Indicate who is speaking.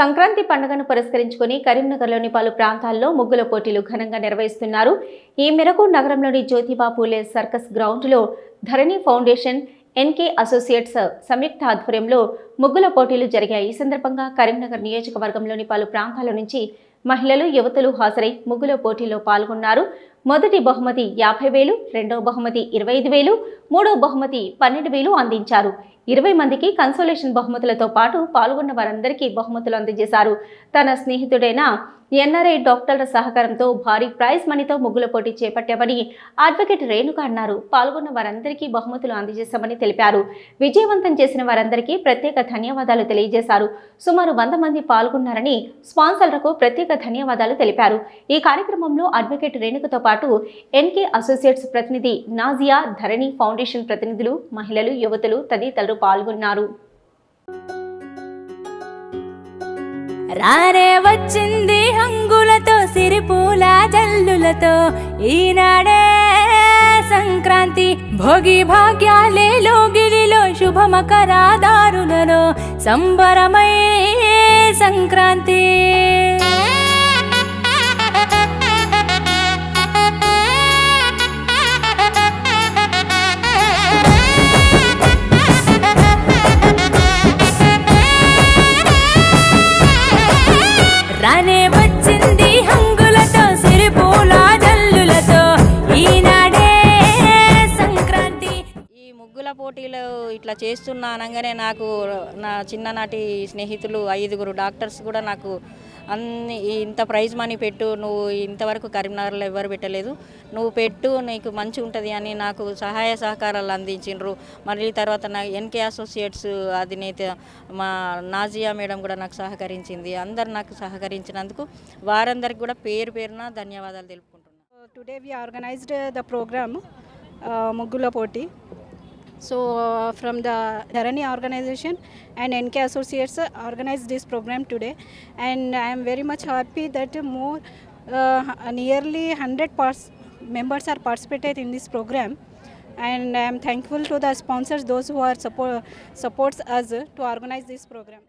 Speaker 1: సంక్రాంతి పండుగను పురస్కరించుకుని కరీంనగర్లోని పలు ప్రాంతాల్లో ముగ్గుల పోటీలు ఘనంగా నిర్వహిస్తున్నారు. ఈ మేరకు నగరంలోని జ్యోతిబా పూలే సర్కస్ గ్రౌండ్లో Dharani foundation N K associates సంయుక్త ఆధ్వర్యంలో ముగ్గుల పోటీలు జరిగాయి. ఈ సందర్భంగా కరీంనగర్ నియోజకవర్గంలోని పలు ప్రాంతాల నుంచి మహిళలు యువతులు హాజరై ముగ్గుల పోటీలో పాల్గొన్నారు. మొదటి బహుమతి యాభై వేలు రెండవ బహుమతి ఇరవై ఐదు వేలు మూడవ బహుమతి పన్నెండు వేలు అందించారు. ఇరవై మందికి కన్సోలేషన్ బహుమతులతో పాటు పాల్గొన్న వారందరికీ బహుమతులు అందజేశారు. తన స్నేహితుడైన ఎన్ఆర్ఐ డాక్టర్ల సహకారంతో భారీ ప్రైజ్ మనీతో ముగ్గుల పోటీ చేపట్టామని అడ్వకేట్ రేణుక అన్నారు. పాల్గొన్న వారందరికీ బహుమతులు అందజేశామని తెలిపారు. విజయవంతం చేసిన వారందరికీ ప్రత్యేక ధన్యవాదాలు తెలియజేశారు. సుమారు వంద మంది పాల్గొన్నారని స్పాన్సర్లకు ప్రత్యేక ధన్యవాదాలు తెలిపారు. ఈ కార్యక్రమంలో అడ్వకేట్ రేణుకతో పాటు ఎన్కే అసోసియేట్స్ ప్రతినిధి నాజియా ధరణి ఫౌండేషన్ ప్రతినిధులు మహిళలు యువతులు తదితరులు పాల్గొన్నారు.
Speaker 2: రారే వచ్చింది హంగులతో సిరిపూల జల్లులతో. ఈనాడే సంక్రాంతి భోగి భాగ్యాలే లోగిలిలో శుభమకరాదారులలో సంబరమై
Speaker 3: ఈ పోటీలు ఇట్లా చేస్తున్నా అనగానే నాకు నా చిన్ననాటి స్నేహితులు ఐదుగురు డాక్టర్స్ కూడా నాకు అన్ని ఇంత ప్రైజ్ మనీ పెట్టు నువ్వు ఇంతవరకు కరీంనగర్లో ఎవరు పెట్టలేదు. నువ్వు పెట్టు నీకు మంచి ఉంటుంది అని నాకు సహాయ సహకారాలు అందించిండ్రు. మళ్ళీ తర్వాత నా ఎన్కే అసోసియేట్స్ అధినేత మా నాజియా మేడం కూడా నాకు సహకరించింది. అందరు నాకు సహకరించినందుకు వారందరికి కూడా పేరు పేరున ధన్యవాదాలు తెలుపుకుంటున్నాను
Speaker 4: today we organised the programme ముగ్గుల పోటీ. So uh, from the Dharani organization and NK Associates organized this program today, and I am very much happy that more uh, nearly 100 pars- members are participated in this program. And I am thankful to the sponsors, those who are support supports us to organize this program.